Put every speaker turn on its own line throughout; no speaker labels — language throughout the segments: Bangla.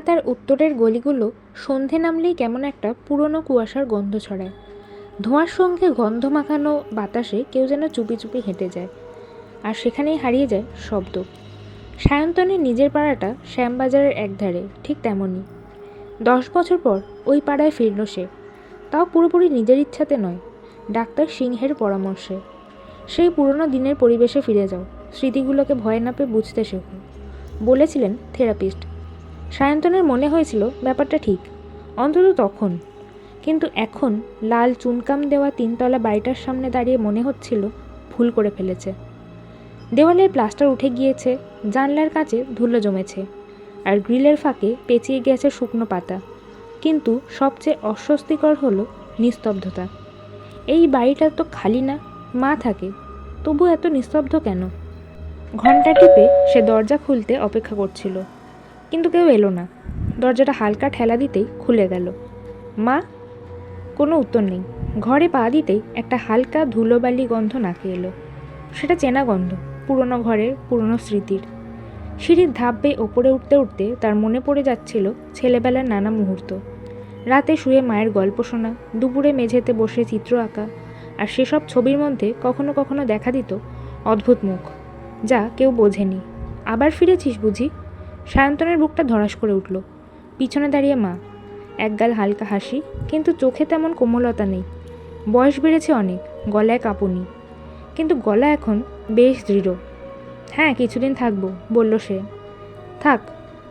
কলকাতার উত্তরের গলিগুলো সন্ধে নামলেই কেমন একটা পুরনো কুয়াশার গন্ধ ছড়ায়। ধোঁয়ার সঙ্গে গন্ধ মাখানো বাতাসে কেউ যেন চুপি চুপি হেঁটে যায় আর সেখানেই হারিয়ে যায় শব্দ। সায়ন্তনের নিজের পাড়াটা শ্যামবাজারের একধারে, ঠিক তেমনই। দশ বছর পর ওই পাড়ায় ফিরল সে। তাও পুরোপুরি নিজের ইচ্ছাতে নয়, ডাক্তার সিংহের পরামর্শে। সেই পুরনো দিনের পরিবেশে ফিরে যাও, স্মৃতিগুলোকে ভয় না পেয়ে বুঝতে শেখো। বলেছিলেন থেরাপিস্ট। সায়ন্তনের মনে হয়েছিল ব্যাপারটা ঠিক, অন্তত তখন। কিন্তু এখন লাল চুনকাম দেওয়া তিনতলা বাড়িটার সামনে দাঁড়িয়ে মনে হচ্ছিল ভুল করে ফেলেছে। দেওয়ালের প্লাস্টার উঠে গিয়েছে, জানলার কাছে ধুলো জমেছে, আর গ্রিলের ফাঁকে পেঁচিয়ে গেছে শুকনো পাতা। কিন্তু সবচেয়ে অস্বস্তিকর হলো নিস্তব্ধতা। এই বাড়িটা তো খালি না, মা থাকে, তবু এত নিস্তব্ধ কেন? ঘণ্টা টিপে সে দরজা খুলতে অপেক্ষা করছিল। কিন্তু কেউ এলো না। দরজাটা হালকা ঠেলা দিতেই খুলে গেল। মা? কোনো উত্তর নেই। ঘরে পা দিতেই একটা হালকা ধুলোবালি গন্ধ নাকে এলো। সেটা চেনা গন্ধ, পুরনো ঘরের পুরনো স্মৃতির। সিঁড়ির ধাপ বেয়ে ওপরে উঠতে উঠতে তার মনে পড়ে যাচ্ছিল ছেলেবেলার নানা মুহূর্ত। রাতে শুয়ে মায়ের গল্প শোনা, দুপুরে মেঝেতে বসে চিত্র আঁকা, আর সেসব ছবির মধ্যে কখনো কখনো দেখা দিত অদ্ভুত মুখ, যা কেউ বোঝেনি। আবার ফিরেছিস বুঝি? সায়ন্তনের বুকটা ধরাস করে উঠল। পিছনে দাঁড়িয়ে মা, একগাল হালকা হাসি, কিন্তু চোখে তেমন কোমলতা নেই। বয়স বেড়েছে অনেক, গলায় কাঁপুনি। কিন্তু গলা এখন বেশ দৃঢ়। হ্যাঁ কিছুদিন থাকব, বলল সে। থাক,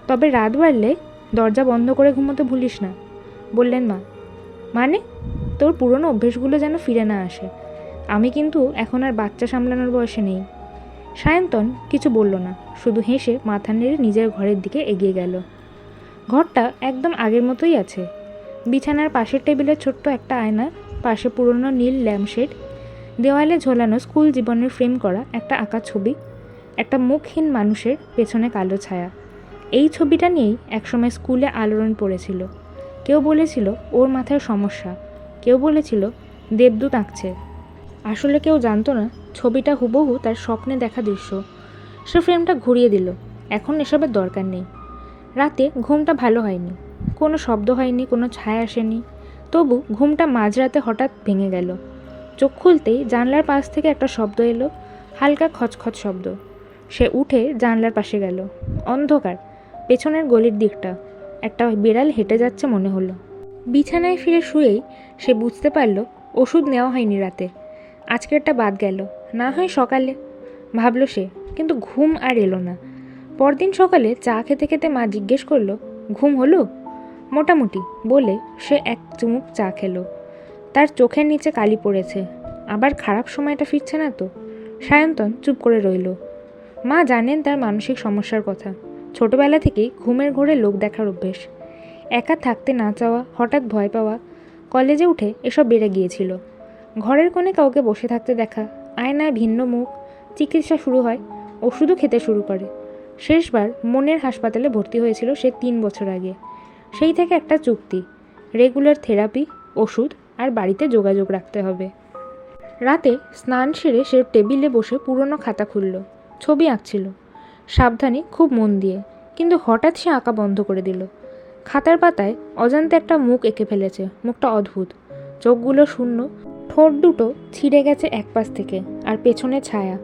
তবে রাত বাড়লে দরজা বন্ধ করে ঘুমোতে ভুলিস না। বললেন মা। মানে? তোর পুরনো অভ্যেসগুলো যেন ফিরে না আসে। আমি কিন্তু এখন আর বাচ্চা সামলানোর বয়সে নেই। সায়ন্তন কিছু বলল না, শুধু হেসে মাথা নেড়ে নিজের ঘরের দিকে এগিয়ে গেল। ঘরটা একদম আগের মতোই আছে। বিছানার পাশের টেবিলে ছোট্ট একটা আয়না, পাশে পুরনো নীল ল্যাম্পশেড, দেওয়ালে ঝোলানো স্কুল জীবনের ফ্রেম করা একটা আঁকা ছবি, একটা মুখহীন মানুষের পেছনে কালো ছায়া। এই ছবিটা নিয়েই একসময় স্কুলে আলোড়ন পড়েছিল। কেউ বলেছিল, ওর মাথায় সমস্যা। কেউ বলেছিল, দেবদূত আঁকছে। আসলে কেউ জানতো না ছবিটা হুবহু তার স্বপ্নে দেখা দৃশ্য। সে ফ্রেমটা ঘুরিয়ে দিল। এখন এসবের দরকার নেই। রাতে ঘুমটা ভালো হয়নি। কোনো শব্দ হয়নি, কোনো ছায়া আসেনি। তবু ঘুমটা মাঝরাতে হঠাৎ ভেঙে গেল। চোখ খুলতেই জানলার পাশ থেকে একটা শব্দ এলো, হালকা খচখচ শব্দ। সে উঠে জানলার পাশে গেল। অন্ধকার, পেছনের গলির দিকটা। একটা বিড়াল হেঁটে যাচ্ছে মনে হলো। বিছানায় ফিরে শুয়েই সে বুঝতে পারল, ওষুধ নেওয়া হয়নি রাতে। আজকেরটা বাদ গেল। না হয় সকালে। ভাবল সে, কিন্তু ঘুম আর এলো না। পরদিন সকালে চা খেতে খেতে মা জিজ্ঞেস করল, ঘুম হলো? মোটামুটি বলে সে এক চুমুক চা খেলো। তার চোখের নিচে কালি পড়েছে। আবার খারাপ সময়টা ফিরছে না তো? সায়ন্তন চুপ করে রইল। মা জানেন তার মানসিক সমস্যার কথা। ছোটবেলা থেকেই ঘুমের ঘোরে লোক দেখার অভ্যেস। একা থাকতে না চাওয়া, হঠাৎ ভয় পাওয়া, কলেজে উঠে এসব বেড়ে গিয়েছিল। ঘরের কোণে কাউকে বসে থাকতে দেখা, আয়নায় ভিন্ন মুখ, চিকিৎসা শুরু হয়, ওষুধও খেতে শুরু করে। শেষবার মনের হাসপাতালে ভর্তি হয়েছিল সে তিন বছর আগে। সেই থেকে একটা চুক্তি, রেগুলার থেরাপি, ওষুধ আর বাড়িতে যোগাযোগ রাখতে হবে। রাতে স্নান সেরে সে টেবিলে বসে পুরনো খাতা খুলল, ছবি আঁকছিল। সাবধানে খুব মন দিয়ে, কিন্তু হঠাৎ সে আঁকা বন্ধ করে দিল। খাতার পাতায় অজান্তে একটা মুখ এঁকে ফেলেছে, মুখটা অদ্ভুত। চোখগুলো শূন্য ঠোঁট দুটো ছিঁড়ে গেছে এক পাশ থেকে, আর পেছনে ছায়া।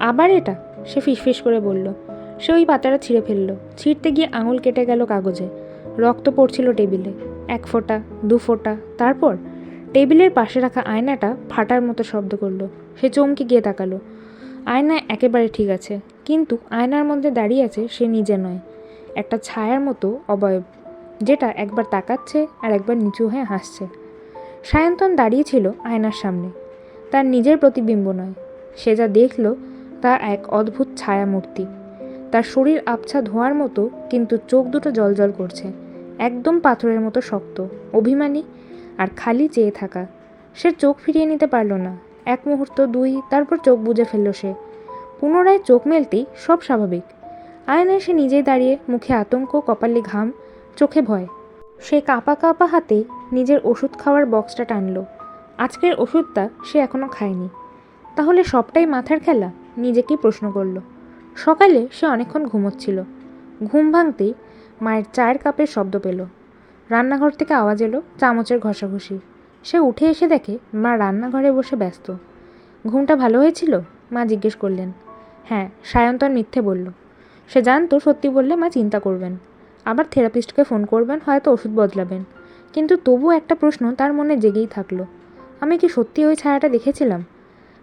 আবার এটা? সে ফিসফিস করে বলল। সে ওই পাতাটা ছিঁড়ে ফেলল। ছিঁড়তে গিয়ে আঙুল কেটে গেল কাগজে। রক্ত পড়ছিল টেবিলে। এক ফোঁটা, দু ফোঁটা, তারপর? টেবিলের পাশে রাখা আয়নাটা ফাটার মতো শব্দ করল। সে চমকে গিয়ে তাকালো। আয়না একেবারে ঠিক আছে, কিন্তু আয়নার মধ্যে দাঁড়িয়ে আছে সে নিজে নয়। একটা ছায়ার মতো অবয়ব, যেটা একবার তাকাচ্ছে আর একবার নিচু হয়ে হাসছে। সায়ন্তন দাঁড়িয়েছিল আয়নার সামনে। তার নিজের প্রতিবিম্ব নয়, সে যা দেখল তা এক অদ্ভুত ছায়া মূর্তি তার শরীর আবছা ধোঁয়ার মতো, কিন্তু চোখ দুটো জলজল করছে, একদম পাথরের মতো শক্ত, অভিমানী আর খালি চেয়ে থাকা। সে চোখ ফিরিয়ে নিতে পারল না। এক মুহূর্ত দুই, তারপর চোখ বুজে ফেলল সে। পুনরায় চোখ মেলতেই সব স্বাভাবিক। আয়নায় সে নিজেই দাঁড়িয়ে মুখে আতঙ্ক, কপালে ঘাম, চোখে ভয়। সে কাঁপা কাঁপা হাতে নিজের ওষুধ খাওয়ার বক্সটা টানল। আজকের ওষুধটা সে এখনও খায়নি। তাহলে সবটাই মাথার খেলা? নিজেকেই প্রশ্ন করল। সকালে সে অনেকক্ষণ ঘুমোচ্ছিল। ঘুম ভাঙতেই মায়ের চায়ের কাপের শব্দ পেল। রান্নাঘর থেকে আওয়াজ এলো চামচের ঘষাঘষি। সে উঠে এসে দেখে মা রান্নাঘরে বসে ব্যস্ত। ঘুমটা ভালো হয়েছিল? মা জিজ্ঞেস করলেন। হ্যাঁ সায়ন্তন মিথ্যে বলল। সে জানতো সত্যি বললে মা চিন্তা করবেন। আবার থেরাপিস্টকে ফোন করবেন, হয়তো ওষুধ বদলাবেন। কিন্তু তবু একটা প্রশ্ন তার মনে জেগেই থাকল। আমি কি সত্যি ওই ছায়াটা দেখেছিলাম?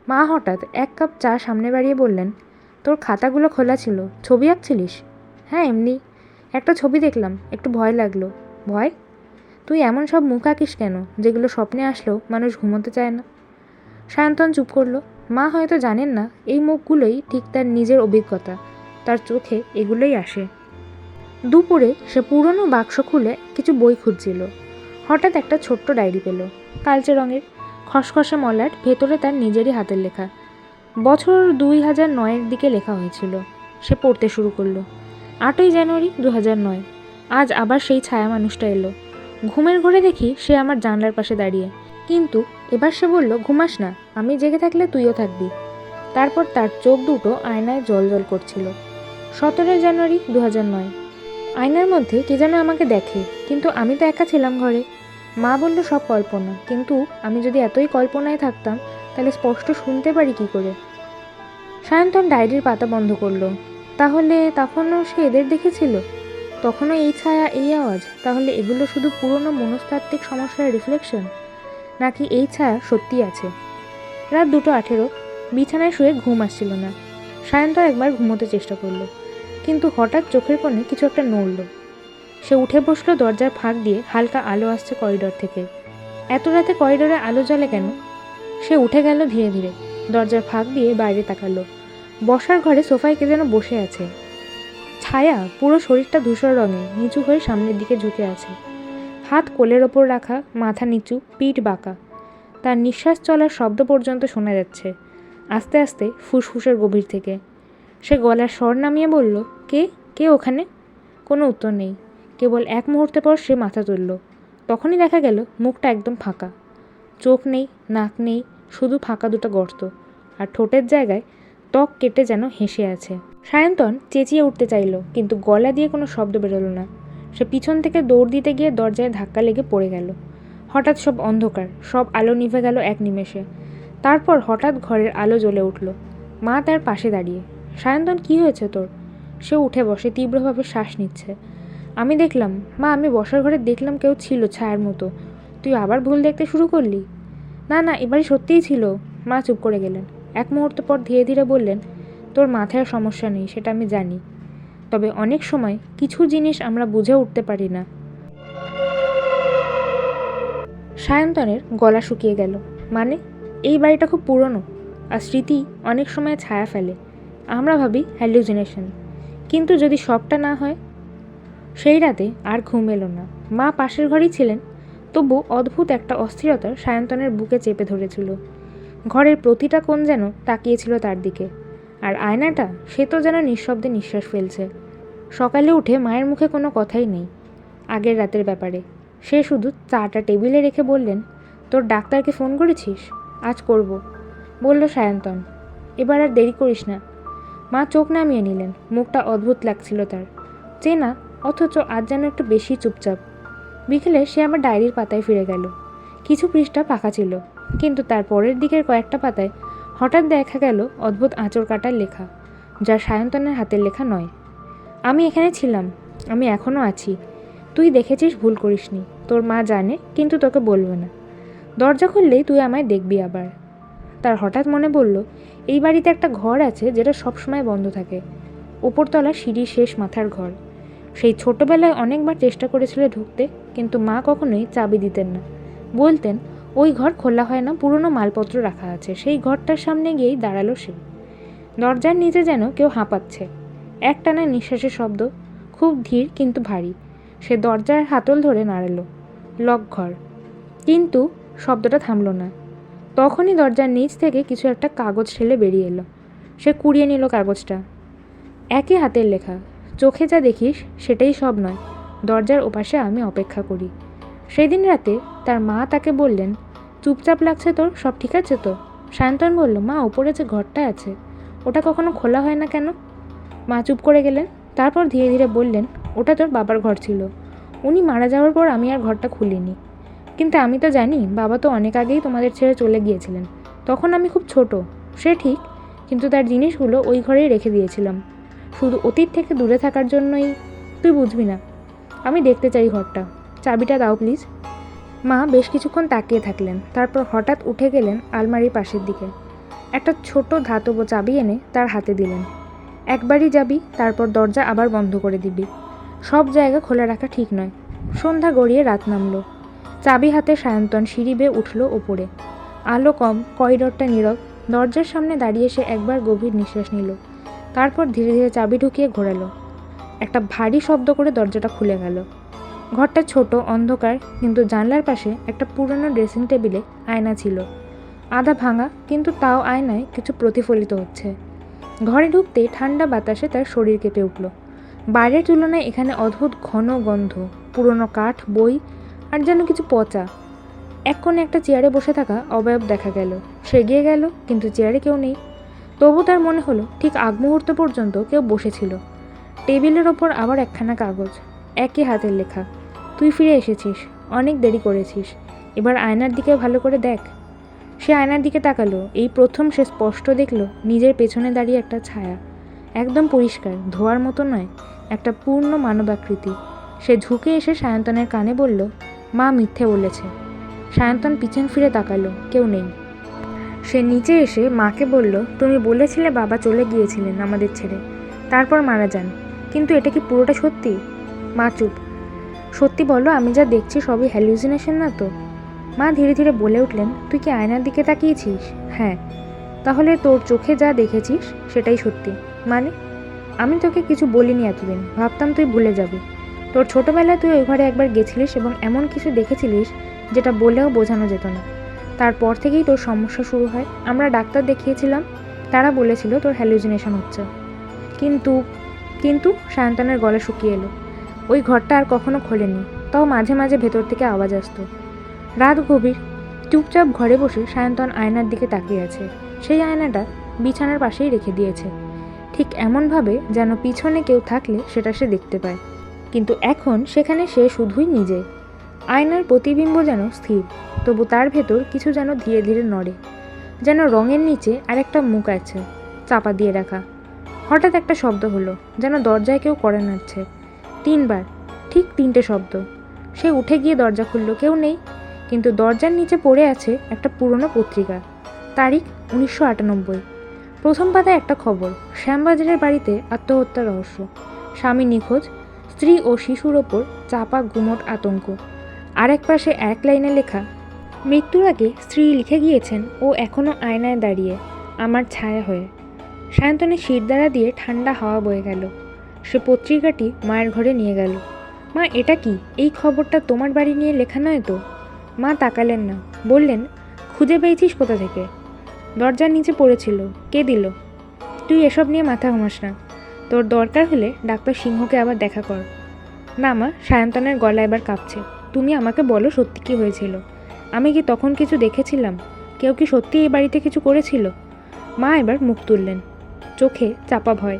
মা হঠাৎ এক কাপ চা সামনে বাড়িয়ে বললেন, তোর খাতাগুলো খোলা ছিল, ছবি আঁকছিলিস? হ্যাঁ এমনি। একটা ছবি দেখলাম, একটু ভয় লাগল। ভয়? তুই এমন সব মুখ আঁকিস কেন, যেগুলো স্বপ্নে আসলেও মানুষ ঘুমোতে চায় না? সায়ন্তন চুপ করল। মা হয়তো জানেন না, এই মুখগুলোই ঠিক তার নিজের অভিজ্ঞতা। তার চোখে এগুলোই আসে। দুপুরে সে পুরনো বাক্স খুলে কিছু বই খুঁজছিল। হঠাৎ একটা ছোট্ট ডায়েরি পেল। কালচে রঙের খসখসে মলাট, ভেতরে তার নিজেরই হাতের লেখা। বছর দুই হাজার নয়ের দিকে লেখা হয়েছিল। সে পড়তে শুরু করল। আটই জানুয়ারি দু হাজার নয়। আজ আবার সেই ছায়া মানুষটা এলো। ঘুমের ঘরে দেখি সে আমার জানলার পাশে দাঁড়িয়ে। কিন্তু এবার সে বলল, ঘুমাস না, আমি জেগে থাকলে তুইও থাকবি। তারপর তার চোখ দুটো আয়নায় জল জল করছিল। সতেরোই জানুয়ারি দু হাজার নয়। আয়নার মধ্যে কে যেন আমাকে দেখে, কিন্তু আমি তো একা ছিলাম ঘরে। মা বলল, সব কল্পনা। কিন্তু আমি যদি এতই কল্পনায় থাকতাম, তাহলে স্পষ্ট শুনতে পারি কি করে? সায়ন্তন ডায়েরির পাতা বন্ধ করল। তাহলে তখনও সে এদের দেখেছিল? তখনও এই ছায়া, এই আওয়াজ? তাহলে এগুলো শুধু পুরনো মনস্তাত্ত্বিক সমস্যার রিফ্লেকশন নাকি এই ছায়া সত্যি আছে? রাত দুটো আঠেরো। বিছানায় শুয়ে ঘুম আসছিল না। সায়ন্তন একবার ঘুমোতে চেষ্টা করল। কিন্তু হঠাৎ চোখের কোণে কিছু একটা নড়ল। সে উঠে বসল দরজার ফাঁক দিয়ে, হালকা আলো আসছে করিডর থেকে। এত রাতে করিডরে আলো জ্বলে কেন? সে উঠে গেল ধীরে ধীরে, দরজার ফাঁক দিয়ে বাইরে তাকালো। বসার ঘরে সোফায় কে যেন বসে আছে। ছায়া, পুরো শরীরটা ধূসর রঙে নিচু হয়ে সামনের দিকে ঝুঁকে আছে। হাত কোলের ওপর রাখা, মাথা নিচু, পিঠ বাঁকা। তার নিঃশ্বাস চলার শব্দ পর্যন্ত শোনা যাচ্ছে। আস্তে আস্তে ফুসফুসের গভীর থেকে। সে গলার স্বর নামিয়ে বলল কে? কে ওখানে? কোনো উত্তর নেই। কেবল এক মুহূর্তে পর সে মাথা তুলল। তখনই দেখা গেল, মুখটা একদম ফাঁকা। চোখ নেই, নাক নেই, শুধু ফাঁকা দুটো গর্ত। আর ঠোঁটের জায়গায় ত্বক কেটে যেন হেসে আছে। সায়ন্তন চেঁচিয়ে উঠতে চাইল, কিন্তু গলা দিয়ে কোনো শব্দ বেরোলো না। সে পিছন থেকে দৌড় দিতে গিয়ে দরজায় ধাক্কা লেগে পড়ে গেল। হঠাৎ সব অন্ধকার, সব আলো নিভে গেল এক নিমেষে। তারপর হঠাৎ ঘরের আলো জ্বলে উঠল। মা তার পাশে দাঁড়িয়ে। সায়ন্তন, কি হয়েছে তোর? সে উঠে বসে, তীব্রভাবে শ্বাস নিচ্ছে। আমি দেখলাম, মা, আমি বসার ঘরে দেখলাম কেউ ছিল ছায়ার মতো। তুই আবার ভুল দেখতে শুরু করলি? না না এবারে সত্যিই ছিল। মা চুপ করে গেলেন। এক মুহূর্ত পর ধীরে ধীরে বললেন, তোর মাথায় সমস্যা নেই, সেটা আমি জানি। তবে অনেক সময় কিছু জিনিস আমরা বুঝে উঠতে পারি না। সায়ন্তনের গলা শুকিয়ে গেল। মানে? এই বাড়িটা খুব পুরনো। আর স্মৃতি অনেক সময় ছায়া ফেলে। আমরা ভাবি হ্যালুজিনেশন কিন্তু যদি সবটা না হয়? সেই রাতে আর ঘুম এলো না। মা পাশের ঘরেই ছিলেন, তবু অদ্ভুত একটা অস্থিরতা সায়ন্তনের বুকে চেপে ধরেছিল। ঘরের প্রতিটা কোণ যেন তাকিয়েছিল তার দিকে, আর আয়নাটা সে তো যেন নিঃশব্দে নিঃশ্বাস ফেলছে। সকালে উঠে মায়ের মুখে কোনো কথাই নেই, আগের রাতের ব্যাপারে। সে শুধু চাটা টেবিলে রেখে বললেন, তোর ডাক্তারকে ফোন করেছিস? আজ করব। বলল সায়ন্তন, এবার আর দেরি করিস না। মা চোখ নামিয়ে নিলেন। মুখটা অদ্ভুত লাগছিল তার। চেনা অথচ আজ যেন একটু বেশি চুপচাপ। বিকেলে সে আমার ডায়েরির পাতায় ফিরে গেল। কিছু পৃষ্ঠা ফাঁকা ছিল, কিন্তু তার পরের দিকের কয়েকটা পাতায় হঠাৎ দেখা গেল অদ্ভুত আঁচড় কাটার লেখা, যা সায়ন্তনের হাতের লেখা নয়। আমি এখানে ছিলাম, আমি এখনও আছি। তুই দেখেছিস, ভুল করিসনি। তোর মা জানে, কিন্তু তোকে বলবে না। দরজা খুললেই তুই আমায় দেখবি আবার। তার হঠাৎ মনে পড়ল এই বাড়িতে একটা ঘর আছে যেটা সবসময় বন্ধ থাকে। উপরতলা সিঁড়ির শেষ মাথার ঘর। সেই ছোটবেলায় অনেকবার চেষ্টা করেছিল ঢুকতে, কিন্তু মা কখনোই চাবি দিতেন না। বলতেন, ওই ঘর খোলা হয় না, পুরনো মালপত্র রাখা আছে। সেই ঘরটার সামনে গিয়েই দাঁড়াল সে। দরজার নিচে যেন কেউ হাঁপাচ্ছে। একটানা নিঃশ্বাসের শব্দ, খুব ধীর কিন্তু ভারী। সে দরজার হাতল ধরে নাড়ালো, লক ঘর। কিন্তু শব্দটা থামলো না। তখনই দরজার নিচ থেকে কিছু একটা কাগজ ঠেলে বেরিয়ে এলো। সে কুড়িয়ে নিল কাগজটা। একই হাতের লেখা। চোখে যা দেখিস, সেটাই সব নয়। দরজার ওপাশে আমি অপেক্ষা করি। সেদিন রাতে তার মা তাকে বললেন, চুপচাপ লাগছে তোর, সব ঠিক আছে তো? সায়ন্তন বলল, মা, ওপরে যে ঘরটা আছে, ওটা কখনো খোলা হয় না কেন? মা চুপ করে গেলেন। তারপর ধীরে ধীরে বললেন, ওটা তোর বাবার ঘর ছিল। উনি মারা যাওয়ার পর আমি আর ঘরটা খুলিনি। কিন্তু আমি তো জানি বাবা তো অনেক আগেই তোমাদের ছেড়ে চলে গিয়েছিলেন। তখন আমি খুব ছোট, সে ঠিক, কিন্তু তার জিনিসগুলো ওই ঘরেই রেখে দিয়েছিলাম। শুধু অতীত থেকে দূরে থাকার জন্যই, তুই বুঝবি না। আমি দেখতে চাই ঘরটা। চাবিটা দাও প্লিজ। মা বেশ কিছুক্ষণ তাকিয়ে থাকলেন, তারপর হঠাৎ উঠে গেলেন আলমারির পাশের দিকে। একটা ছোট ধাতব চাবি এনে তার হাতে দিলেন। একবারই যাবি, তারপর দরজা আবার বন্ধ করে দিবি। সব জায়গা খোলা রাখা ঠিক নয়। সন্ধ্যা গড়িয়ে রাত নামলো। চাবি হাতে সায়ন্তন সিঁড়ি বেয়ে উঠল ওপরে। আলো কম, করিডরটা নীরব। দরজার সামনে দাঁড়িয়ে সে একবার গভীর নিঃশ্বাস নিল। তারপর ধীরে ধীরে চাবি ঢুকিয়ে ঘোরালো। একটা ভারী শব্দ করে দরজাটা খুলে গেল। ঘরটা ছোট, অন্ধকার, কিন্তু জানলার পাশে একটা পুরনো ড্রেসিং টেবিলে আয়না ছিল। আধা ভাঙা, কিন্তু তাও আয়নায় কিছু প্রতিফলিত হচ্ছে। ঘরে ঢুকতেই ঠান্ডা বাতাসে তার শরীর কেঁপে উঠল। বাইরের তুলনায় এখানে অদ্ভুত ঘন গন্ধ, পুরনো কাঠ, বই আর যেন কিছু পচা। এক কোণে একটা চেয়ারে বসে থাকা অবয়ব দেখা গেল। সে এগিয়ে গেল, কিন্তু চেয়ারে কেউ নেই। তবু তার মনে হলো, ঠিক আগ মুহূর্ত পর্যন্ত কেউ বসেছিল। টেবিলের ওপর আবার একখানা কাগজ, একই হাতের লেখা। তুই ফিরে এসেছিস, অনেক দেরি করেছিস। এবার আয়নার দিকে ভালো করে দেখ। সে আয়নার দিকে তাকালো। এই প্রথম সে স্পষ্ট দেখল, নিজের পেছনে দাঁড়িয়ে একটা ছায়া। একদম পরিষ্কার, ধোয়ার মতো নয়, একটা পূর্ণ মানবাকৃতি। সে ঝুঁকে এসে সায়ন্তনের কানে বলল মা মিথ্যে বলেছে। সায়ন্তন পিছন ফিরে তাকালো, কেউ নেই। সে নিচে এসে মাকে বলল, তুমি বলেছিলে বাবা চলে গিয়েছিলেন আমাদের ছেড়ে। তারপর মারা যান। কিন্তু এটা কি পুরোটা সত্যি? মা চুপ। সত্যি বলো, আমি যা দেখছি সবই হ্যালুসিনেশন না তো? মা ধীরে ধীরে বলে উঠলেন, তুই কি আয়নার দিকে তাকিয়েছিস? হ্যাঁ। তাহলে তোর চোখে যা দেখেছিস, সেটাই সত্যি। মানে? আমি তোকে কিছু বলিনি এতদিন। ভাবতাম তুই ভুলে যাবি। তোর ছোটোবেলায় তুই ওই ঘরে একবার গেছিলিস এবং এমন কিছু দেখেছিলিস যেটা বলেও বোঝানো যেত না। তারপর থেকেই তোর সমস্যা শুরু হয়। আমরা ডাক্তার দেখিয়েছিলাম, তারা বলেছিল তোর হ্যালুজিনেশন হচ্ছে। কিন্তু কিন্তু সায়ন্তনের গলা শুকিয়ে এলো। ওই ঘরটা আর কখনো খোলেনি, তাও মাঝে মাঝে ভেতর থেকে আওয়াজ আসতো। রাত গভীর, চুপচাপ ঘরে বসে সায়ন্তন আয়নার দিকে তাকিয়ে আছে। সেই আয়নাটা বিছানার পাশেই রেখে দিয়েছে। ঠিক এমনভাবে যেন পিছনে কেউ থাকলে সেটা সে দেখতে পায়। কিন্তু এখন সেখানে সে শুধুই নিজে। আয়নার প্রতিবিম্ব যেন স্থির, তবু তার ভেতর কিছু যেন ধীরে ধীরে নড়ে, যেন রঙের নিচে আরেকটা মুখ আছে, চাপা দিয়ে রাখা। হঠাৎ একটা শব্দ হলো, যেন দরজায় কেউ করে নাড়ছে। তিনবার, ঠিক তিনটে শব্দ। সে উঠে গিয়ে দরজা খুলল, কেউ নেই, কিন্তু দরজার নিচে পড়ে আছে একটা পুরনো পত্রিকা। তারিখ উনিশশো আটানব্বই। প্রথম পাতায় একটা খবর, শ্যামবাজারের বাড়িতে আত্মহত্যার রহস্য। স্বামী নিখোঁজ স্ত্রী ও শিশুর ওপর চাপা গুমট আতঙ্ক। আরেক পাশে এক লাইনে লেখা, মৃত্যুর আগে স্ত্রী লিখে গিয়েছেন ও এখনও আয়নায় দাঁড়িয়ে, আমার ছায়া হয়ে। সায়ন্তনের শিরদাঁড়া দিয়ে ঠান্ডা হাওয়া বয়ে গেল। সে পত্রিকাটি মায়ের ঘরে নিয়ে গেল। মা, এটা কি? এই খবরটা তোমার বাড়ি নিয়ে লেখা নয় তো? মা, তাকালেন না। বললেন, খুঁজে পেয়েছিস কোথা থেকে? দরজার নিচে পড়েছিল। কে দিল? তুই এসব নিয়ে মাথা ঘামাস না। তোর দরকার হলে ডাক্তার সিংহকে আবার দেখা কর। না মা, সায়ন্তনের গলা এবার কাঁপছে। তুমি আমাকে বলো সত্যি কি হয়েছিল। আমি কি তখন কিছু দেখেছিলাম? কেউ কি সত্যি এই বাড়িতে কিছু করেছিল? মা এবার মুখ তুললেন। চোখে চাপা ভয়।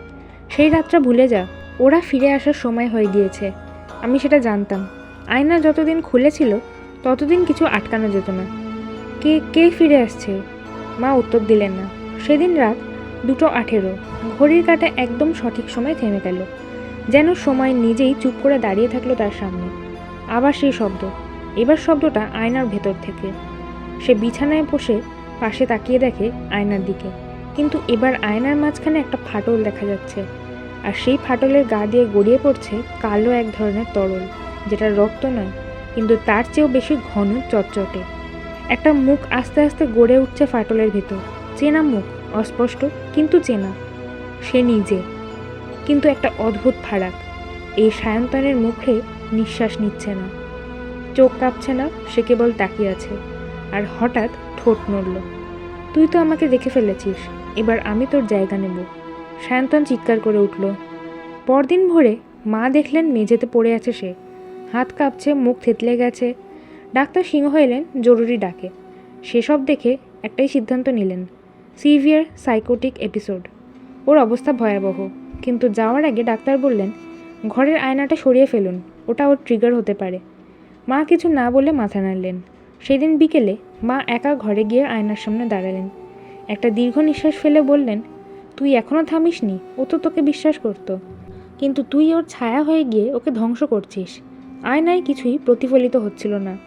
সেই রাতটা ভুলে যা, ওরা ফিরে আসার সময় হয়ে গিয়েছে। আমি সেটা জানতাম। আয়না যতদিন খুলেছিল, ততদিন কিছু আটকানো যেত না। কে কে ফিরে আসছে? মা উত্তর দিলেন না। সেদিন রাত দুটো আঠেরো। ঘড়ির কাঁটা একদম সঠিক সময় থেমে গেল। যেন সময় নিজেই চুপ করে দাঁড়িয়ে থাকল তার সামনে। আবার সেই শব্দ। এবার শব্দটা আয়নার ভেতর থেকে। সে বিছানায় বসে পাশে তাকিয়ে দেখে আয়নার দিকে। কিন্তু এবার আয়নার মাঝখানে একটা ফাটল দেখা যাচ্ছে। আর সেই ফাটলের গা দিয়ে গড়িয়ে পড়ছে কালো এক ধরনের তরল, যেটা রক্ত নয়, কিন্তু তার চেয়েও বেশি ঘন, চটচটে। একটা মুখ আস্তে আস্তে গড়ে উঠছে ফাটলের ভেতর। চেনা মুখ। অস্পষ্ট কিন্তু চেনা। সে নিজে। কিন্তু একটা অদ্ভুত ফারাক। এই সায়ন্তনের মুখে নিঃশ্বাস নিচ্ছে না। চোখ কাঁপছে না, সে কেবল তাকিয়ে আছে। আর হঠাৎ ঠোঁট নড়ল। তুই তো আমাকে দেখে ফেলেছিস। এবার আমি তোর জায়গা নেব। সায়ন্তন চিৎকার করে উঠল। পরদিন ভোরে মা দেখলেন মেঝেতে পড়ে আছে সে। হাত কাঁপছে, মুখ থেতলে গেছে। ডাক্তার সিংহ এলেন, জরুরি ডাকে। সেসব দেখে একটাই সিদ্ধান্ত নিলেন। Severe psychotic episode. ওর অবস্থা ভয়াবহ। কিন্তু যাওয়ার আগে ডাক্তার বললেন, ঘরের আয়নাটা সরিয়ে ফেলুন, ওটা ওর ট্রিগার হতে পারে। মা কিছু না বলে মাথা নাড়লেন। সেদিন বিকেলে মা একা ঘরে গিয়ে আয়নার সামনে দাঁড়ালেন। একটা দীর্ঘ নিঃশ্বাস ফেলে বললেন, তুই এখনও থামিসনি, ও তো তোকে বিশ্বাস করতো। কিন্তু তুই ওর ছায়া হয়ে গিয়ে ওকে ধ্বংস করছিস। আয়নায় কিছুই প্রতিফলিত হচ্ছিল না।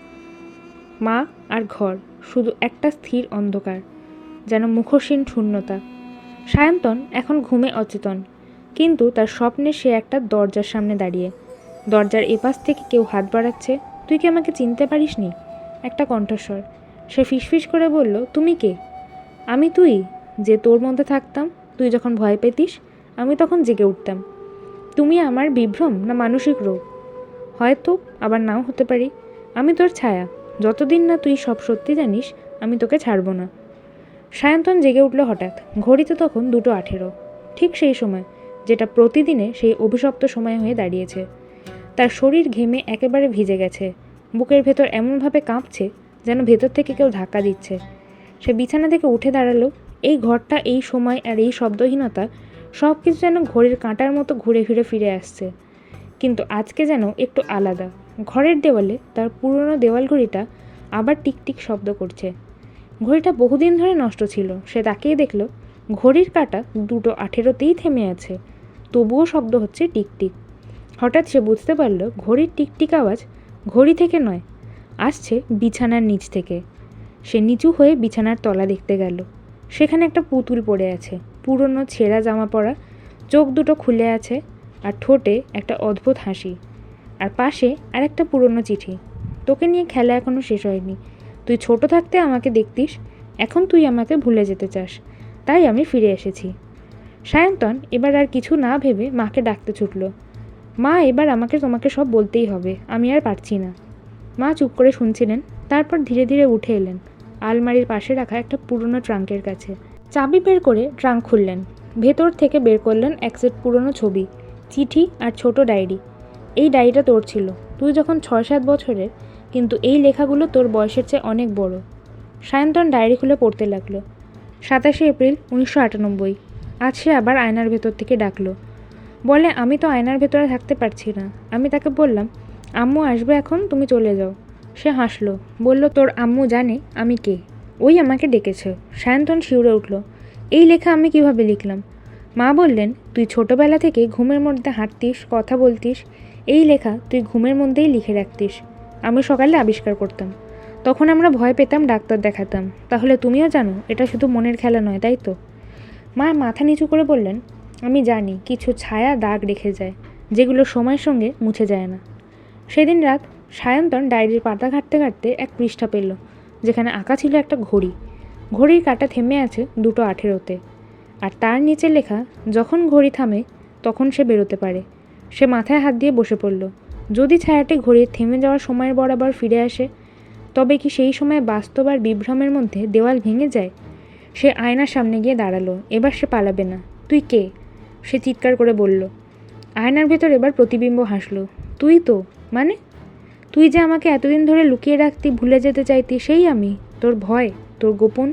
মা আর ঘর, শুধু একটা স্থির অন্ধকার। যেন মুখোশীন শূন্যতা। সায়ন্তন এখন ঘুমে অচেতন, কিন্তু তার স্বপ্নে সে একটা দরজার সামনে দাঁড়িয়ে। দরজার এপাশ থেকে কেউ হাত বাড়াচ্ছে, তুই কি আমাকে চিনতে পারিসনি? একটা কণ্ঠস্বর। সে ফিসফিস করে বলল, তুমি কে? আমি তুই, যে তোর মধ্যে থাকতাম, তুই যখন ভয় পেতিস, আমি তখন জেগে উঠতাম। তুমি আমার বিভ্রম না মানসিক রোগ? হয়তো আবার নাও হতে পারি। আমি তোর ছায়া। যতদিন না তুই সব সত্যি জানিস, আমি তোকে ছাড়বো না। সায়ন্তন জেগে উঠল হঠাৎ। ঘড়িতে তখন দুটো আঠেরো। ঠিক সেই সময়, যেটা প্রতিদিনে সেই অভিশপ্ত সময় হয়ে দাঁড়িয়েছে। তার শরীর ঘেমে একেবারে ভিজে গেছে। বুকের ভেতর এমনভাবে কাঁপছে যেন ভেতর থেকে কেউ ধাক্কা দিচ্ছে। সে বিছানা থেকে উঠে দাঁড়াল। এই ঘরটা, এই সময় আর এই শব্দহীনতা সব কিছু যেন ঘড়ির কাঁটার মতো ঘুরে ফিরে ফিরে আসছে। কিন্তু আজকে যেন একটু আলাদা। ঘরের দেওয়ালে তার পুরনো দেওয়াল ঘড়িটা আবার টিকটিক শব্দ করছে। ঘড়িটা বহুদিন ধরে নষ্ট ছিল। সে তাকিয়ে দেখল, ঘড়ির কাঁটা দুটো আঠেরোতেই থেমে আছে। তবুও শব্দ হচ্ছে টিকটিক। হঠাৎ সে বুঝতে পারল, ঘড়ির টিকটিক আওয়াজ ঘড়ি থেকে নয়, আসছে বিছানার নিচ থেকে। সে নিচু হয়ে বিছানার তলা দেখতে গেল। সেখানে একটা পুতুল পড়ে আছে, পুরনো ছেঁড়া জামা পরা, চোখ দুটো খুলে আছে আর ঠোঁটে একটা অদ্ভুত হাসি। আর পাশে আর একটা পুরনো চিঠি। তোকে নিয়ে খেলা এখনও শেষ হয়নি। তুই ছোট থাকতে আমাকে দেখতিস, এখন তুই আমাকে ভুলে যেতে চাস। তাই আমি ফিরে এসেছি। সায়ন্তন এবার আর কিছু না ভেবে মাকে ডাকতে ছুটল। মা, এবার আমাকে তোমাকে সব বলতেই হবে, আমি আর পারছি না। মা চুপ করে শুনছিলেন, তারপর ধীরে ধীরে উঠে এলেন, আলমারির পাশে রাখা একটা পুরনো ট্রাঙ্কের কাছে। চাবি বের করে ট্রাঙ্ক খুললেন, ভেতর থেকে বের করলেন এক সেট পুরনো ছবি, চিঠি আর ছোট ডায়েরি। এই ডায়েরিটা তোর ছিল। তুই যখন ছয় সাত বছরের কিন্তু এই লেখাগুলো তোর বয়সের চেয়ে অনেক বড়। সায়ন্তন ডায়েরি খুলে পড়তে লাগল। সাতাশে এপ্রিল, উনিশশো আটানব্বই। আজ সে আবার আয়নার ভেতর থেকে ডাকলো। বলে, আমি তো আয়নার ভেতরে থাকতে পারছি না। আমি তাকে বললাম, আম্মু আসবে এখন, তুমি চলে যাও। সে হাসলো। বলল, তোর আম্মু জানে আমি কে। ওই আমাকে ডেকেছে। সায়ন্তন শিউরে উঠল। এই লেখা আমি কীভাবে লিখলাম? মা বললেন, তুই ছোটবেলা থেকে ঘুমের মধ্যে হাঁটতিস, কথা বলতিস। এই লেখা তুই ঘুমের মধ্যেই লিখে রাখতিস। আমি সকালে আবিষ্কার করতাম। তখন আমরা ভয় পেতাম, ডাক্তার দেখাতাম। তাহলে তুমিও জানো, এটা শুধু মনের খেলা নয়, তাই তো? মা মাথা নিচু করে বললেন, আমি জানি, কিছু ছায়া দাগ রেখে যায়, যেগুলো সময়ের সঙ্গে মুছে যায় না। সেদিন রাত সায়ন্তন ডায়েরির পাতা ঘাঁটতে ঘাঁটতে এক পৃষ্ঠা পেল, যেখানে আঁকা ছিল একটা ঘড়ি। ঘড়ির কাঁটা থেমে আছে দুটো আঠেরোতে। আর তার নিচে লেখা, যখন ঘড়ি থামে, তখন সে বেরোতে পারে। সে মাথায় হাত দিয়ে বসে পড়ল। যদি ছায়াটি ঘড়ির থেমে যাওয়ার সময়ের বরাবর ফিরে আসে, তবে কি সেই সময় বাস্তব আর বিভ্রমের মধ্যে দেওয়াল ভেঙে যায়? সে আয়নার সামনে গিয়ে দাঁড়াল, এবার সে পালাবে না। তুই কে? সে চিৎকার করে বলল। আয়নার ভেতর এবার প্রতিবিম্ব হাসলো। তুই তো? মানে? তুই যে আমাকে এতদিন ধরে লুকিয়ে রাখতি, ভুলে যেতে চাইতি, সেই আমি? তোর ভয়, তোর গোপন,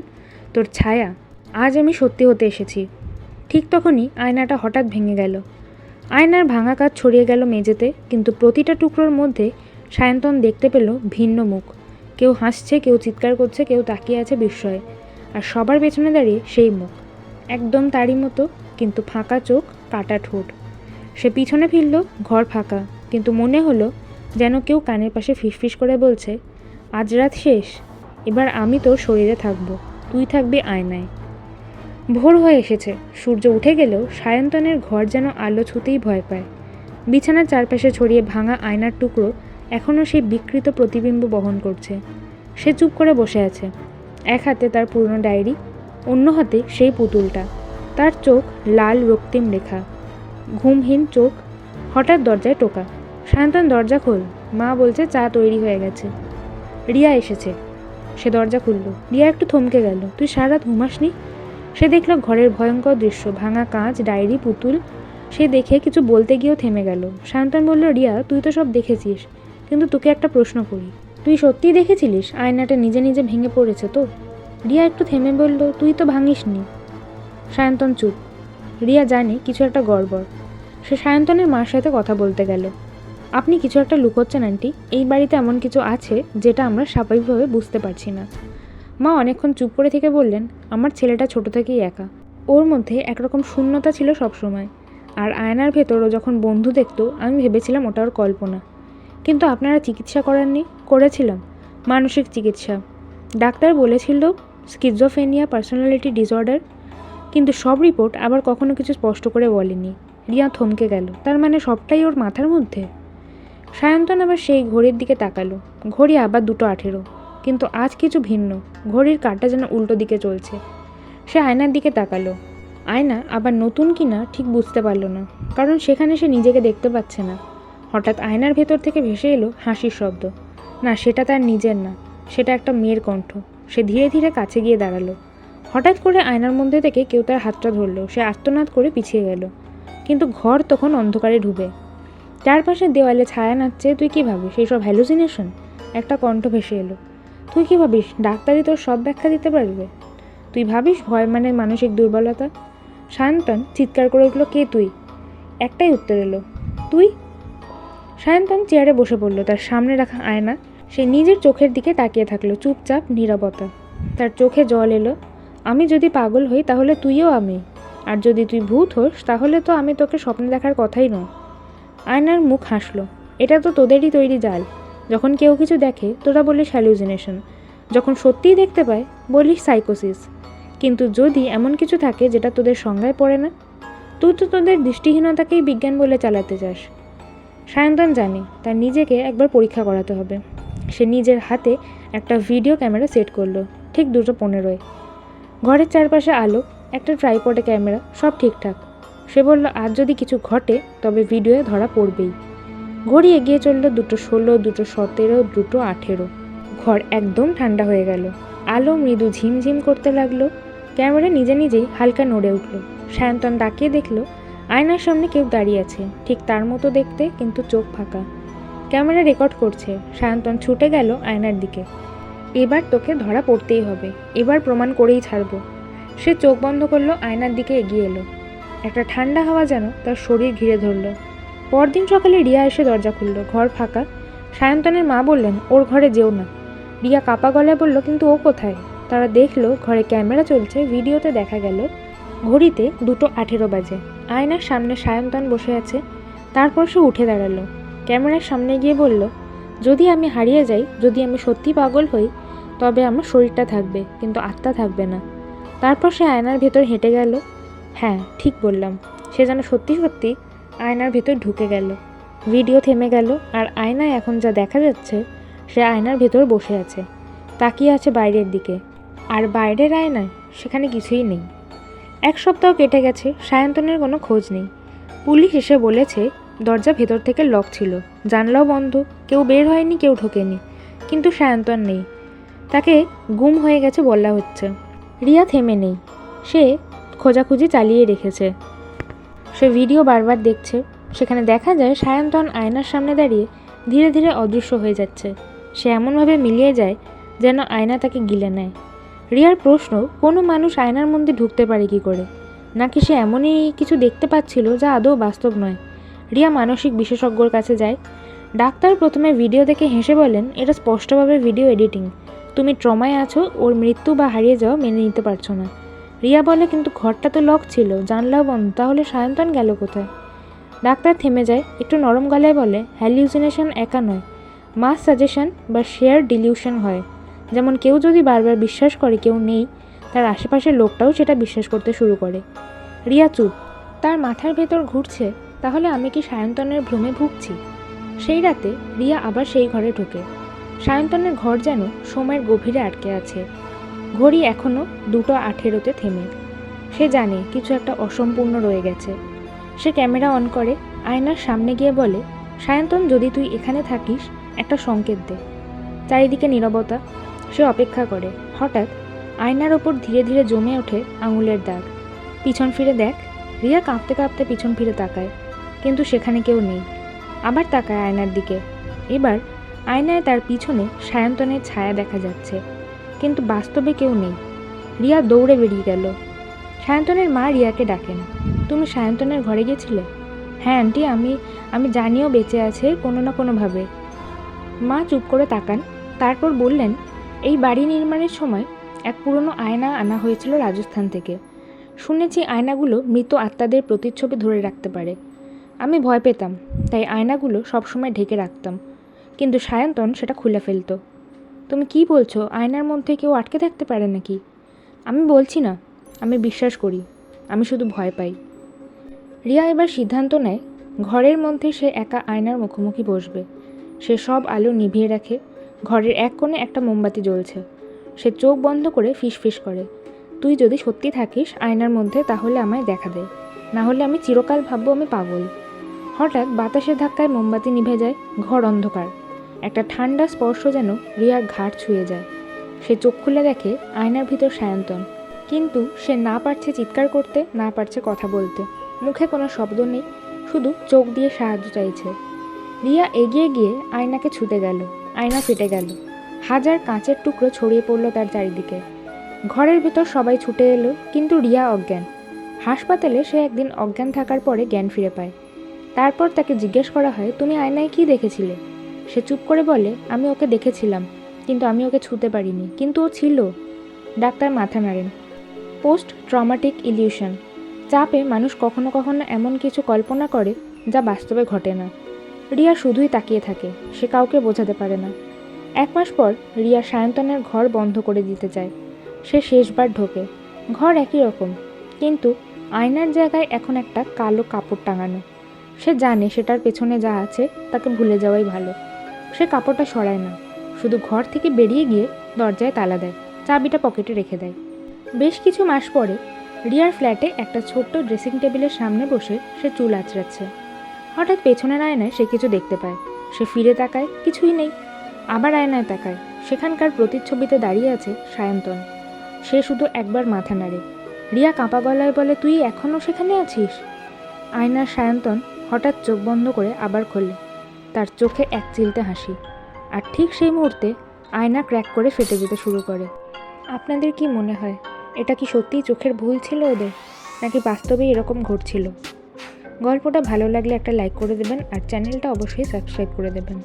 তোর ছায়া? আজ আমি সত্যি হতে এসেছি। ঠিক তখনই আয়নাটা হঠাৎ ভেঙে গেল। আয়নার ভাঙা কাজ ছড়িয়ে গেল মেঝেতে, কিন্তু প্রতিটা টুকরোর মধ্যে সায়ন্তন দেখতে পেল ভিন্ন মুখ। কেউ হাসছে, কেউ চিৎকার করছে, কেউ তাকিয়ে আছে বিস্ময়ে। আর সবার পেছনে দাঁড়িয়ে সেই মুখ। একদম তারই মতো, কিন্তু ফাঁকা চোখ, কাটা ঠোঁট। সে পিছনে ফিরল, ঘর ফাঁকা, কিন্তু মনে হলো যেন কেউ কানের পাশে ফিসফিস করে বলছে, আজ রাত শেষ, এবার আমি তোর শরীরে থাকব, তুই থাকবি আয়নায়। ভোর হয়ে এসেছে। সূর্য উঠে গেলেও সায়ন্তনের ঘর যেন আলো ছুতেই ভয় পায়। বিছানার চারপাশে ছড়িয়ে ভাঙা আয়নার টুকরো এখনও সেই বিকৃত প্রতিবিম্ব বহন করছে। সে চুপ করে বসে আছে। এক হাতে তার পুরনো ডায়েরি, অন্য হাতে সেই পুতুলটা। তার চোখ লাল রক্তিম রেখা। ঘুমহীন চোখ, হঠাৎ দরজায় টোকা। সায়ন্তন, দরজা খোল। মা বলছে, চা তৈরি হয়ে গেছে। রিয়া এসেছে। সে দরজা খুলল। রিয়া একটু থমকে গেল। তুই সারা রাত ঘুমাসনি? সে দেখল ঘরের ভয়ঙ্কর দৃশ্য, ভাঙা কাঁচ, ডায়েরি, পুতুল। সে দেখে কিছু বলতে গিয়েও থেমে গেল। সায়ন্তন বলল, রিয়া, তুই তো সব দেখেছিস। কিন্তু তোকে একটা প্রশ্ন করি। তুই সত্যিই দেখেছিলিস? আয়নাটা নিজে নিজে ভেঙে পড়েছে তো? রিয়া একটু থেমে বলল, তুই তো ভাঙিসনি। সায়ন্তন চুপ। রিয়া জানে কিছু একটা গড়বড়। সে সায়ন্তনের মার সাথে কথা বলতে গেল। আপনি কিছু একটা লুকোচ্ছেন, আন্টি। এই বাড়িতে এমন কিছু আছে যেটা আমরা স্বাভাবিকভাবে বুঝতে পারছি না। মা অনেকক্ষণ চুপ করে থেকে বললেন, আমার ছেলেটা ছোট থেকেই একা। ওর মধ্যে একরকম শূন্যতা ছিল সবসময়। আর আয়নার ভেতরও যখন বন্ধু দেখতো, আমি ভেবেছিলাম ওটা ওর কল্পনা। কিন্তু আপনারা চিকিৎসা করাননি? করেছিলাম। মানসিক চিকিৎসা। ডাক্তার বলেছিল স্কিজোফেনিয়া পার্সোনালিটি ডিসঅর্ডার। কিন্তু সব রিপোর্ট আবার কখনো কিছু স্পষ্ট করে বলেনি। রিয়া থমকে গেল। তার মানে সবটাই ওর মাথার মধ্যে? সায়ন্তন আবার সেই ঘড়ির দিকে তাকালো। ঘড়ি আবার দুটো আঠেরো। কিন্তু আজ কিছু ভিন্ন। ঘড়ির কাঁটা যেন উল্টো দিকে চলছে। সে আয়নার দিকে তাকালো। আয়না আবার নতুন কিনা ঠিক বুঝতে পারল না, কারণ সেখানে সে নিজেকে দেখতে পাচ্ছে না। হঠাৎ আয়নার ভেতর থেকে ভেসে এলো হাসির শব্দ। না, সেটা তার নিজের না, সেটা একটা মেয়ের কণ্ঠ। সে ধীরে ধীরে কাছে গিয়ে দাঁড়াল। হঠাৎ করে আয়নার মধ্যে থেকে কেউ তার হাতটা ধরলো। সে আর্তনাদ করে পিছিয়ে গেল। কিন্তু ঘর তখন অন্ধকারে ঢুবে চারপাশে দেওয়ালে ছায়া নাচছে, তুই কী ভাবিস? সেই সব হ্যালুসিনেশন একটা কণ্ঠ ভেসে এলো। তুই কী ভাবিস ডাক্তারই তোর সব ব্যাখ্যা দিতে পারবে? তুই ভাবিস ভয় মানে মানসিক দুর্বলতা? সায়ন্তন চিৎকার করে উঠল, কে তুই? একটাই উত্তর এলো, তুই? সায়ন্তন চেয়ারে বসে পড়ল, তার সামনে রাখা আয়না, সে নিজের চোখের দিকে তাকিয়ে থাকল, চুপচাপ, নীরবতা। তার চোখে জল এলো, আমি যদি পাগল হই তাহলে তুইও আমি, আর যদি তুই ভূত হোস তাহলে তো আমি তোকে স্বপ্নে দেখার কথাই নয়। আয়নার মুখ হাসলো, এটা তো তোদেরই তৈরি জাল। যখন কেউ কিছু দেখে, তোরা বলিস হ্যালুজিনেশন যখন সত্যিই দেখতে পায়, বলিস সাইকোসিস কিন্তু যদি এমন কিছু থাকে যেটা তোদের সংজ্ঞায় পড়ে না, তুই তো তোদের দৃষ্টিহীনতাকেই বিজ্ঞান বলে চালাতে চাস। সায়ন্তন জানে, তার নিজেকে একবার পরীক্ষা করাতে হবে। সে নিজের হাতে একটা ভিডিও ক্যামেরা সেট করল, ঠিক দুটো পনেরোয়। ঘরের চারপাশে আলো, একটা ট্রাইপডে ক্যামেরা সব ঠিকঠাক। সে বলল, আজ যদি কিছু ঘটে, তবে ভিডিওয়ে ধরা পড়বেই। ঘড়ি এগিয়ে চলল দুটো ষোলো, দুটো সতেরো, দুটো আঠেরো। ঘর একদম ঠান্ডা হয়ে গেল। আলো, মৃদু ঝিমঝিম করতে লাগল। ক্যামেরা নিজে নিজেই হালকা নড়ে উঠল। সায়ন্তন তাকিয়ে দেখল, আয়নার সামনে কেউ দাঁড়িয়ে আছে। ঠিক তার মতো দেখতে, কিন্তু চোখ ফাঁকা। ক্যামেরা রেকর্ড করছে, সায়ন্তন ছুটে গেল আয়নার দিকে। এবার তোকে ধরা পড়তেই হবে। এবার প্রমাণ করেই ছাড়বো। সে চোখ বন্ধ করল, আয়নার দিকে এগিয়ে এলো। একটা ঠান্ডা হাওয়া যেন তার শরীর ঘিরে ধরলো। পরদিন সকালে রিয়া এসে দরজা খুলল, ঘর ফাঁকা। সায়ন্তনের মা বললেন, ওর ঘরে যেও না। রিয়া কাপা গলায় বলল, কিন্তু ও কোথায়? তারা দেখল, ঘরে ক্যামেরা চলছে, ভিডিওতে দেখা গেল, ঘড়িতে দুটো আঠেরো বাজে। আয়নার সামনে সায়ন্তন বসে আছে, তারপর সে উঠে দাঁড়াল। ক্যামেরার সামনে গিয়ে বলল, যদি আমি হারিয়ে যাই, যদি আমি সত্যি পাগল হই, তবে আমার শরীরটা থাকবে, কিন্তু আত্মা থাকবে না। তারপর সে আয়নার ভেতর হেঁটে গেল। হ্যাঁ ঠিক বললাম। সে যেন সত্যি সত্যি আয়নার ভেতর ঢুকে গেল। ভিডিও থেমে গেল আর আয়নায় এখন যা দেখা যাচ্ছে, সে আয়নার ভেতর বসে আছে। তাকিয়ে আছে বাইরের দিকে। আর বাইরের আয়নায় সেখানে কিছুই নেই। এক সপ্তাহ কেটে গেছে, সায়ন্তনের কোনো খোঁজ নেই। পুলিশ এসে বলেছে, দরজা ভেতর থেকে লক ছিল। জানলাও বন্ধ, কেউ বের হয়নি, কেউ ঢোকেনি। কিন্তু সায়ন্তন নেই। তাকে গুম হয়ে গেছে বলা হচ্ছে। রিয়া থেমে নেই। সে খোঁজাখুঁজি চালিয়ে রেখেছে। সে ভিডিও বারবার দেখছে। সেখানে দেখা যায় সায়ন্তন আয়নার সামনে দাঁড়িয়ে ধীরে ধীরে অদৃশ্য হয়ে যাচ্ছে। সে এমনভাবে মিলিয়ে যায় যেন আয়না তাকে গিলে নেয়। রিয়ার প্রশ্ন, কোনো মানুষ আয়নার মধ্যে ঢুকতে পারে কি করে? নাকি সে এমনই কিছু দেখতে পাচ্ছিল যা আদৌ বাস্তব নয়? রিয়া মানসিক বিশেষজ্ঞর কাছে যায়। ডাক্তার প্রথমে ভিডিও দেখে হেসে বলেন, এটা স্পষ্টভাবে ভিডিও এডিটিং। তুমি ট্রমায় আছো, ওর মৃত্যু বা হারিয়ে যাওয়া মেনে নিতে পারছ না। রিয়া বলে, কিন্তু ঘরটা তো লক ছিল, জানলাও বন্ধ, তাহলে সায়ন্তন গেল কোথায়? ডাক্তার থেমে যায়, একটু নরম গলায় বলে হ্যালিউসিনেশন একা নয়, মাস সাজেশন বা শেয়ার ডিলিউশন হয়। যেমন কেউ যদি বারবার বিশ্বাস করে কেউ নেই, তার আশেপাশের লোকটাও সেটা বিশ্বাস করতে শুরু করে। রিয়া চুপ, তার মাথার ভেতর ঘুরছে, তাহলে আমি কি সায়ন্তনের ভ্রমে ভুগছি? সেই রাতে রিয়া আবার সেই ঘরে ঢোকে। সায়ন্তনের ঘর যেন সময়ের গভীরে আটকে আছে। ঘড়ি এখনও দুটো আঠেরোতে থেমে। সে জানে কিছু একটা অসম্পূর্ণ রয়ে গেছে। সে ক্যামেরা অন করে, আয়নার সামনে গিয়ে বলে, সায়ন্তন, যদি তুই এখানে থাকিস, একটা সংকেত দে। চারিদিকে নীরবতা, সে অপেক্ষা করে। হঠাৎ, আয়নার ওপর ধীরে ধীরে জমে ওঠে আঙুলের দাগ। পিছন ফিরে দেখ, রিয়া কাঁপতে কাঁপতে পিছন ফিরে তাকায়, কিন্তু সেখানে কেউ নেই। আবার তাকায় আয়নার দিকে। এবার, আয়নায় তার পিছনে সায়ন্তনের ছায়া দেখা যাচ্ছে। কিন্তু বাস্তবে কেউ নেই। রিয়া দৌড়ে বেরিয়ে গেল। সায়ন্তনের মা রিয়াকে ডাকেন। তুমি সায়ন্তনের ঘরে গেছিলে? হ্যাঁ আন্টি, আমি আমি জানিও বেঁচে আছে কোনো না কোনোভাবে। মা চুপ করে তাকান। তারপর বললেন, এই বাড়ি নির্মাণের সময় এক পুরনো আয়না আনা হয়েছিল রাজস্থান থেকে। শুনেছি আয়নাগুলো মৃত আত্মাদের প্রতিচ্ছবি ধরে রাখতে পারে। আমি ভয় পেতাম, তাই আয়নাগুলো সবসময় ঢেকে রাখতাম। কিন্তু সায়ন্তন সেটা খুলে ফেলতো। তুমি কি বলছো? আয়নার মধ্যে কেউ আটকে থাকতে পারে নাকি? আমি বলছি না। আমি বিশ্বাস করি। আমি শুধু ভয় পাই। রিয়া এবার সিদ্ধান্ত নেয়, ঘরের মধ্যে সে একা আয়নার মুখোমুখি বসবে। সে সব আলো নিভিয়ে রাখে। ঘরের এক কোণে একটা মোমবাতি জ্বলছে। সে চোখ বন্ধ করে ফিসফিস করে। তুই যদি সত্যি থাকিস আয়নার মধ্যে, তাহলে আমায় দেখা দে। না হলে আমি চিরকাল ভাববো আমি পাগল। হঠাৎ বাতাসের ধাক্কায় মোমবাতি নিভে যায়, ঘর অন্ধকার। একটা ঠান্ডা স্পর্শ যেন রিয়ার ঘাট ছুঁয়ে যায়। সে চোখ খুলে দেখে আয়নার ভিতর সায়ন্তন। কিন্তু সে না পারছে চিৎকার করতে, না পারছে কথা বলতে। মুখে কোনো শব্দ নেই, শুধু চোখ দিয়ে সাহায্য চাইছে। রিয়া এগিয়ে গিয়ে আয়নাকে ছুটে গেল, আয়না ফেটে গেল। হাজার কাঁচের টুকরো ছড়িয়ে পড়ল তার চারিদিকে। ঘরের ভিতর সবাই ছুটে এলো, কিন্তু রিয়া অজ্ঞান। হাসপাতালে সে একদিন অজ্ঞান থাকার পরে জ্ঞান ফিরে পায়। তারপর তাকে জিজ্ঞেস করা হয়, তুমি আয়নায় কি দেখেছিলে? সে চুপ করে বলে, আমি ওকে দেখেছিলাম, কিন্তু আমি ওকে ছুতে পারিনি, কিন্তু ও ছিল। ডাক্তার মাথা নাড়েন। Post traumatic illusion. চাপে মানুষ কখনো কখনো এমন কিছু কল্পনা করে, যা বাস্তবে ঘটে না। রিয়া শুধুই তাকিয়ে থাকে, সে কাউকে বোঝাতে পারে না। এক মাস পর, রিয়া সায়ন্তনের ঘর বন্ধ করে দিতে চায়। সে শেষবার ঢোকে। ঘর একই রকম, কিন্তু আয়নার জায়গায় এখন একটা কালো কাপড় টাঙানো। সে জানে সেটার পেছনে যা আছে, তাকে ভুলে যাওয়াই ভালো। সে কাপড়টা সরায় না। শুধু ঘর থেকে বেরিয়ে গিয়ে দরজায় তালা দেয়, চাবিটা পকেটে রেখে দেয়। বেশ কিছু মাস পরে রিয়ার ফ্ল্যাটে একটা ছোট্ট ড্রেসিং টেবিলের সামনে বসে সে চুল আঁচড়াচ্ছে। হঠাৎ পেছনের আয়নায় সে কিছু দেখতে পায়। সে ফিরে তাকায়, কিছুই নেই। আবার আয়নায় তাকায়। সেখানকার প্রতিচ্ছবিতে দাঁড়িয়ে আছে সায়ন্তন। সে শুধু একবার মাথা নাড়ে। রিয়া কাঁপা গলায় বলে, তুই এখনও সেখানে আছিস? আয়নার সায়ন্তন হঠাৎ চোখ বন্ধ করে আবার খোলে। তার চোখে এক চিলতে হাসি। আর ঠিক সেই মুহূর্তে আয়না ক্র্যাক করে ফেটে যেতে শুরু করে। আপনাদের কি মনে হয়, এটা কি সত্যিই চোখের ভুল ছিল ওদের, নাকি বাস্তবে এরকম ঘটছিল? গল্পটা ভালো লাগলে একটা লাইক করে দেবেন আর চ্যানেলটা অবশ্যই সাবস্ক্রাইব করে দেবেন।